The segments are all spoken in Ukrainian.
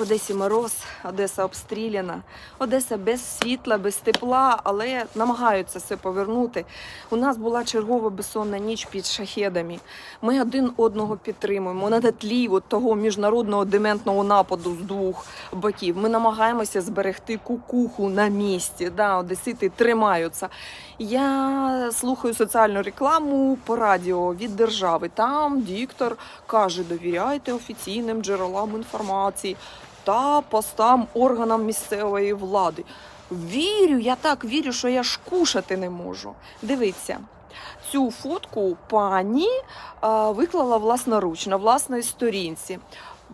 в Одесі мороз, Одеса обстріляна, Одеса без світла, без тепла, але намагаються все повернути. У нас була чергова безсонна ніч під шахедами. Ми один одного підтримуємо на тлі от того міжнародного дементного нападу з двох боків. Ми намагаємося зберегти кукуху на місці. Да, одесити тримаються. Я слухаю соціальну рекламу по радіо від держави. Там диктор каже: довіряйте офіційним джерелам інформації та постам органам місцевої влади. Вірю, я так вірю, що я ж кушати не можу. Дивіться. Цю фотку пані а, виклала власноруч на власній сторінці.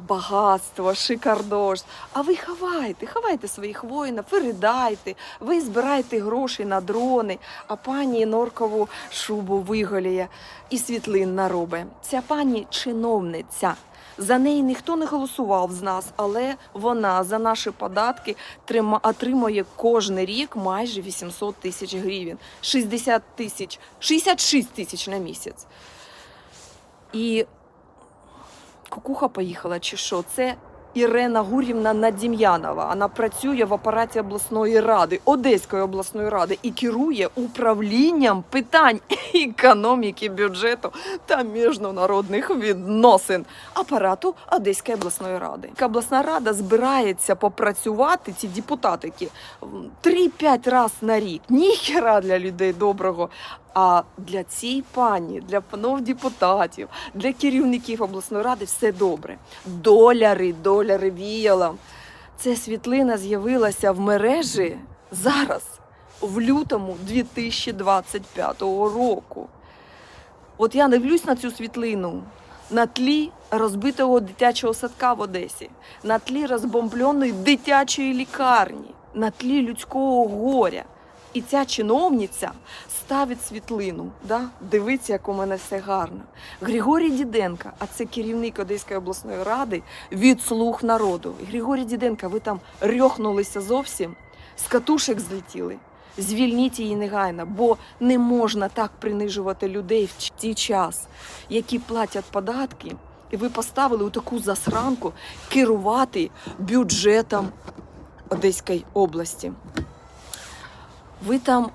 Багатство, шикардош. А ви ховайте, ховайте своїх воїнів, передайте, ви збирайте гроші на дрони, а пані норкову шубу виголіє і світлин наробить. Ця пані чиновниця. За неї ніхто не голосував з нас, але вона за наші податки отримує кожен рік майже 800 тисяч гривень, 60 тисяч, 66 тисяч на місяць. І кукуха поїхала, чи що? Це Ірена Гурівна Надім'янова. Вона працює в апараті обласної ради, Одеської обласної ради і керує управлінням питань економіки, бюджету та міжнародних відносин апарату Одеської обласної ради. Обласна рада збирається попрацювати ці депутатики 3-5 разів на рік. Ніхера для людей доброго. А для цієї пані, для панов депутатів, для керівників обласної ради все добре. Доляри, доляри віялом. Ця світлина з'явилася в мережі зараз, в лютому 2025 року. От я дивлюсь на цю світлину на тлі розбитого дитячого садка в Одесі, на тлі розбомбленої дитячої лікарні, на тлі людського горя. І ця чиновниця ставить світлину, да? дивиться, як у мене все гарно. Григорій Діденко, а це керівник Одеської обласної ради від слуг народу. Григорій Діденко, ви там рьохнулися зовсім, з катушек злетіли. Звільніть її негайно, бо не можна так принижувати людей в цей час, які платять податки, і ви поставили у таку засранку керувати бюджетом Одеської області. Ви там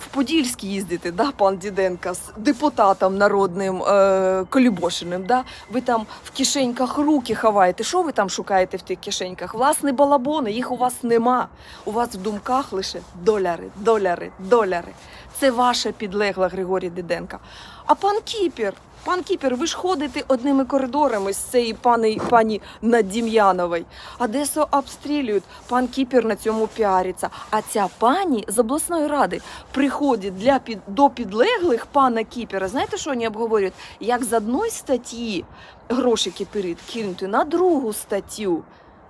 в Подільськ їздите, да, пан Діденка, з депутатом народним е, Колібошиним, да? ви там в кишеньках руки ховаєте. Що ви там шукаєте в тих кишеньках? Власне, балабони, їх у вас нема. У вас в думках лише доляри, доляри, доляри. Це ваша підлегла Григорій Діденка. А пан Кіпер, пан Кіпер, ви ж ходите одними коридорами з цієї пани, пані Надім'янової. Одесу обстрілюють, пан Кіпер на цьому піариться. А ця пані з обласної ради приходить для під, до підлеглих пана Кіпера. Знаєте, що вони обговорюють? Як з одної статті грошики перед кинути на другу статтю.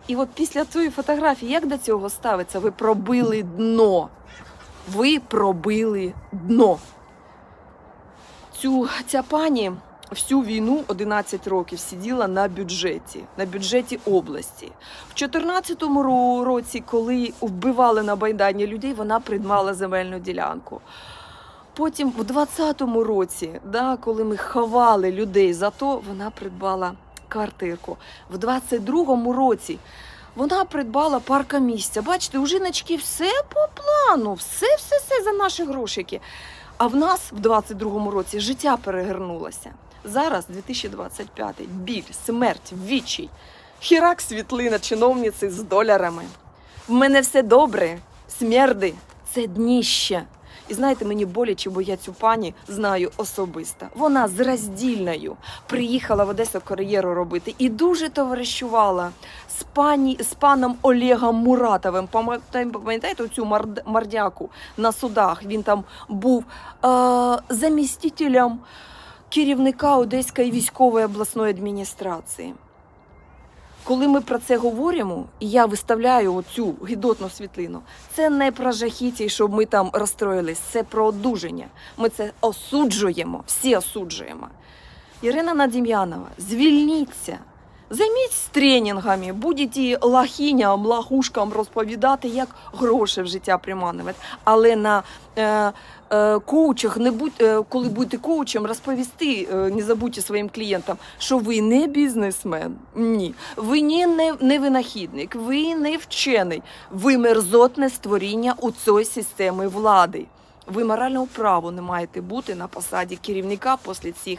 І от після цієї фотографії, як до цього ставиться? Ви пробили дно. Ви пробили дно. Цю, ця пані всю війну 11 років сиділа на бюджеті, на бюджеті області. В 2014 ро- році, коли вбивали на Байдані людей, вона придбала земельну ділянку. Потім, в 2020 році, да, коли ми ховали людей за то, вона придбала квартирку. В 22-му році вона придбала паркомісця. Бачите, у жіночки все по плану, все, все, все за наші грошики. А в нас в 22-му році життя перегорнулося. Зараз 2025 біль, смерть, відчай. Хірак світлина чиновниці з долярами. В мене все добре, смерди це дніще. І знаєте, мені боляче, бо я цю пані знаю особисто. Вона з роздільною приїхала в Одесу кар'єру робити і дуже товаришувала з пані з паном Олегом Муратовим. Пам'ятаєте цю мардяку на судах? Він там був е- замістителем керівника Одеської військової обласної адміністрації. Коли ми про це говоримо, і я виставляю оцю гідотну світлину, це не про жахіті, щоб ми там розстроїлись, це про одужання. Ми це осуджуємо, всі осуджуємо. Ірина Надім'янова, звільніться. Займіться тренінгами, будете лахіням, лахушкам розповідати, як гроші в життя приманувати. Але на е, е, коучах, не будь, е, коли будете коучем, розповісти, е, не забудьте своїм клієнтам, що ви не бізнесмен. Ні. Ви ні, не, не винахідник, ви не вчений. Ви мерзотне створіння у цій системі влади. Ви морального права не маєте бути на посаді керівника після цих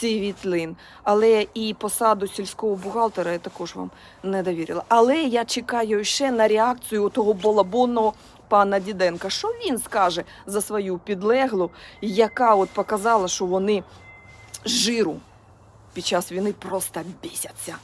світлин. Але і посаду сільського бухгалтера я також вам не довірила. Але я чекаю ще на реакцію того балабонного пана Діденка. Що він скаже за свою підлеглу, яка от показала, що вони жиру під час війни просто бісяться.